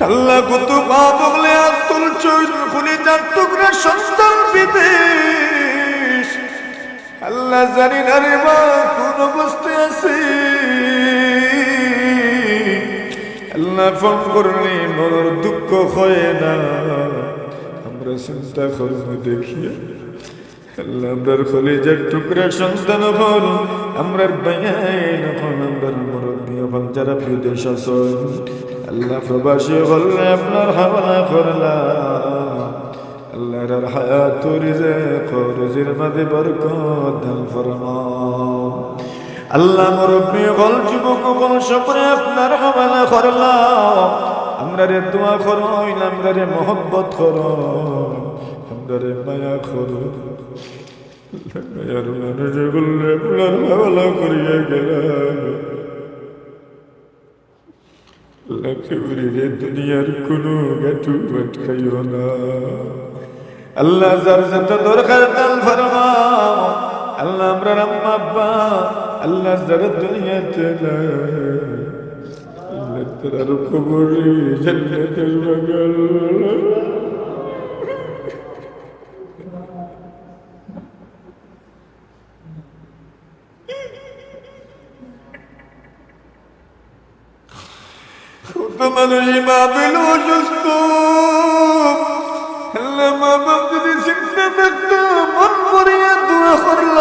আল্লাহ কত পা বগলে আব্দুল চৈন খুলে যার টুকরা সন্তান বিদেশ। আল্লাহ জানি না রে মা, কোন অবস্থায় আছে। আল্লাহ ফোন করলে মনের দুঃখ হয় না। আমরা চিন্তা করব দেখিয়া আল্লাহ আমরার কলেজের টুকরা সন্তান হল, আমরার বাইন হল, আমরার মুরব্বী হল, যারা বিদেশ আসল আল্লাহ প্রবাসী হলে আপনার হাওয়া করলাম। আল্লাহর হায়াত রিজেক রুজির মাঝে বরকত দান ফরমাও। আল্লাহ মুরব্বী, হল যুবক, হল সকলে আপনার হাওয়ালা করলাম। আমরা রে দোয়া করো আমরা রে মোহব্বত করো আমরা রে মায়া করো মায়ার মানুষ বললে আপনার হাওয়ালা করিয়া গেলাম লক্ষ্মীরে দুনিয়ার কোনো গাটু আটকাইও না আল্লাহ যার যত দরকার তাল ফরমাও আল্লাহ আমরা আম্মা আব্বা। আল্লাহ যার দুনিয়াতে আল্লাহ তার কবরে জান্নাতের বাগান। কত মানুষ মা পেল অসুস্থ। মা বাপ যদি চিন্তা থাকতো মন ভরিয়া দোয়া করল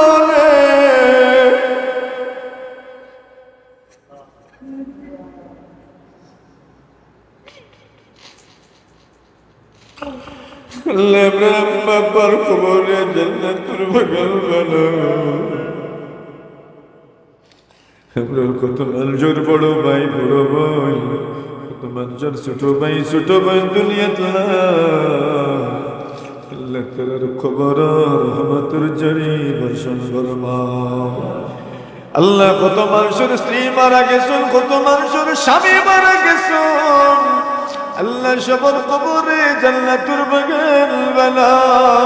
আমরা বাবার খবরে জান্নাতুল বাগান কত মানুষের বড় ভাই বড় ভাই, কত মানুষের ছোট ভাই ছোট ভাই দুনিয়াত। আল্লাহ খবর রহমতুর জরি, বর্ষণ করমা আল্লাহ কত মানুষের স্ত্রী মারা গেছেন, কত মানুষের স্বামী মারা গেছেন। আল্লাহ সবর কবরে জান্নাতুর বাগান আল্লাহ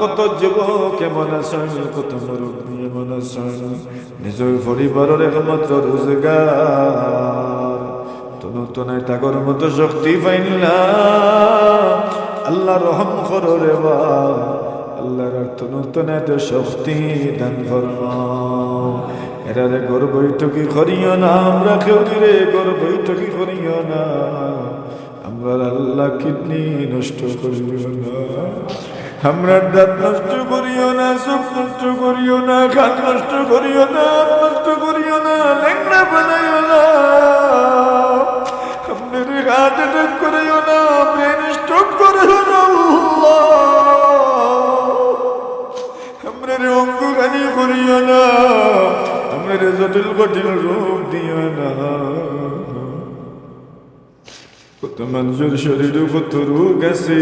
কত যুবক কেমন আছেন? কত মুরব্বী এমন আছেন? নিজের পরিবারের একমাত্র রোজগার। তনু তনায় তাগর মতো শক্তি পাইলা আল্লাহ রহম করো রে বা। আল্লাহর তনু তনায় শক্তি দান ফরমাও এরারে গর বৈঠকি করিও না, আমরা কেউ রে গর বৈঠকি করিও না। আমরা আল্লাহ কিডনি নষ্ট করিও না। আমরা দাঁত নষ্ট করিও না চোখ নষ্ট করিও না খাট নষ্ট করিও না নষ্ট করিও না লেংনা বানাইও না। আপনার হার্ট অ্যাটাক করিও না ব্রেন স্ট্রোক করিও না আমরা অঙ্গখানি করিও না আমরা জটিল কঠিন রোগ দিও না। কত মানুষের শরীরে কত রোগ আছে